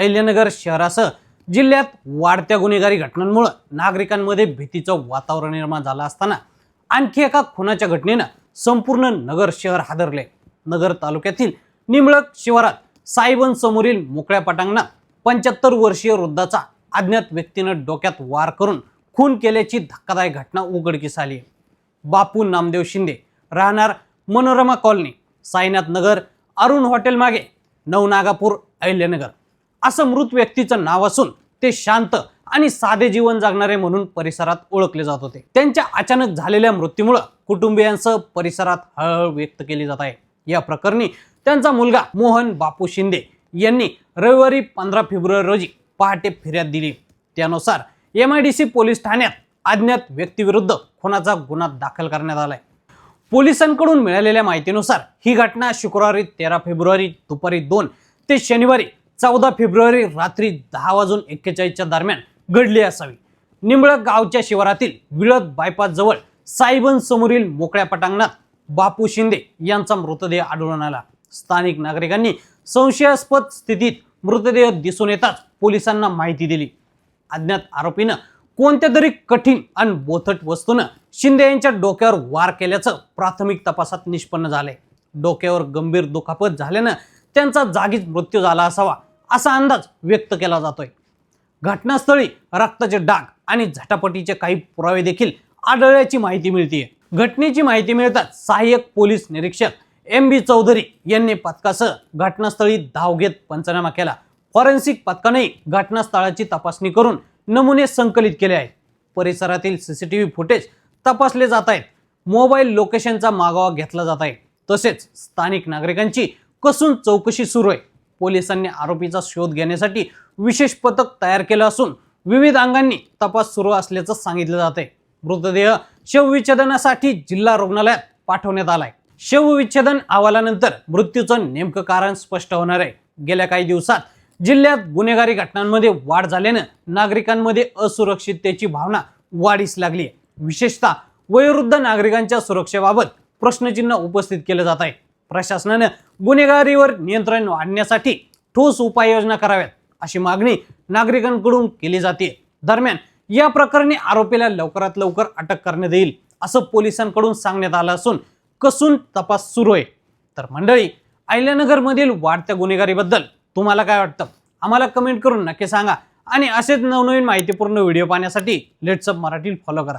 अहिल्यानगर शहरासह जिल्ह्यात वाढत्या गुन्हेगारी घटनांमुळे नागरिकांमध्ये भीतीचं वातावरण निर्माण झालं असताना आणखी एका खुनाच्या घटनेनं संपूर्ण नगर शहर हादरले. नगर तालुक्यातील निमळक शिवारात सायबन समोरील मोकळ्या पटांगणा पंच्याहत्तर वर्षीय वृद्धाचा अज्ञात व्यक्तीनं डोक्यात वार करून खून केल्याची धक्कादायक घटना उघडकीस आली. बापू नामदेव शिंदे राहणार मनोरमा कॉलनी साईनाथ नगर अरुण हॉटेल मागे नवनागापूर अहिल्यानगर. असं मृत व्यक्तीचं नाव असून ते शांत आणि साधे जीवन जगणारे म्हणून परिसरात ओळखले जात होते. त्यांच्या अचानक झालेल्या मृत्यूमुळं कुटुंबियांसह परिसरात हळहळ व्यक्त केली जात आहे. या प्रकरणी त्यांचा मुलगा मोहन बापू शिंदे यांनी रविवारी पंधरा फेब्रुवारी रोजी पहाटे फिर्याद दिली. त्यानुसार M I D C police ठाण्यात अज्ञात व्यक्तीविरुद्ध खुनाचा गुन्हा दाखल करण्यात आलाय. पोलिसांकडून मिळालेल्या माहितीनुसार ही घटना शुक्रवारी तेरा फेब्रुवारी दुपारी दोन ते शनिवारी चौदा फेब्रुवारी रात्री दहा वाजून एक्केचाळीसच्या दरम्यान घडली असावी. निंबळक गावच्या शिवारातील विळद बायपास जवळ साईबन समोरील मोकळ्या पटांगणात बापू शिंदे यांचा मृतदेह आढळून आला. स्थानिक नागरिकांनी संशयास्पद स्थितीत मृतदेह दिसून येताच पोलिसांना माहिती दिली. अज्ञात आरोपीनं कोणत्या तरी कठीण आणि बोथट वस्तूनं शिंदे यांच्या डोक्यावर वार केल्याचं प्राथमिक तपासात निष्पन्न झालंय. डोक्यावर गंभीर दुखापत झाल्यानं त्यांचा जागीच मृत्यू झाला असावा असा अंदाज व्यक्त केला जातोय. घटनास्थळी रक्ताचे डाग आणि झटापटीचे काही पुरावे देखील आढळल्याची माहिती मिळते घटनेची माहिती मिळताच सहाय्यक पोलीस निरीक्षक एम बी चौधरी यांनी पथकासह घटनास्थळी धाव घेत पंचनामा केला. फॉरेन्सिक पथकानेही घटनास्थळाची तपासणी करून नमुने संकलित केले आहेत. परिसरातील सीसीटीव्ही फुटेज तपासले जात आहेत. मोबाईल लोकेशनचा मागोवा घेतला जात आहे. तसेच स्थानिक नागरिकांची कसून चौकशी सुरू आहे. पोलिसांनी आरोपीचा शोध घेण्यासाठी विशेष पथक तयार केलं असून विविध अंगांनी तपास सुरू असल्याचं सांगितलं जात आहे मृतदेह शवविच्छेदनासाठी जिल्हा रुग्णालयात पाठवण्यात आलाय. शवविच्छेदन अहवालानंतर मृत्यूचं नेमकं कारण स्पष्ट होणार आहे. गेल्या काही दिवसात जिल्ह्यात गुन्हेगारी घटनांमध्ये वाढ झाल्यानं नागरिकांमध्ये असुरक्षिततेची भावना वाढीस लागली आहे विशेषतः वयोवृद्ध नागरिकांच्या सुरक्षेबाबत प्रश्नचिन्ह उपस्थित केलं जात आहे. प्रशासनानं गुन्हेगारीवर नियंत्रण आणण्यासाठी ठोस उपाययोजना कराव्यात अशी मागणी नागरिकांकडून केली जाते. दरम्यान या प्रकरणी आरोपीला लवकरात लवकर अटक करण्यात येईल असं पोलिसांकडून सांगण्यात आलं असून कसून तपास सुरू आहे. तर मंडळी अहिल्यानगरमधील वाढत्या गुन्हेगारीबद्दल तुम्हाला काय वाटतं? आम्हाला कमेंट करून नक्की सांगा आणि असेच नवनवीन माहितीपूर्ण व्हिडिओ पाहण्यासाठी लेट्सअप मराठी फॉलो करा.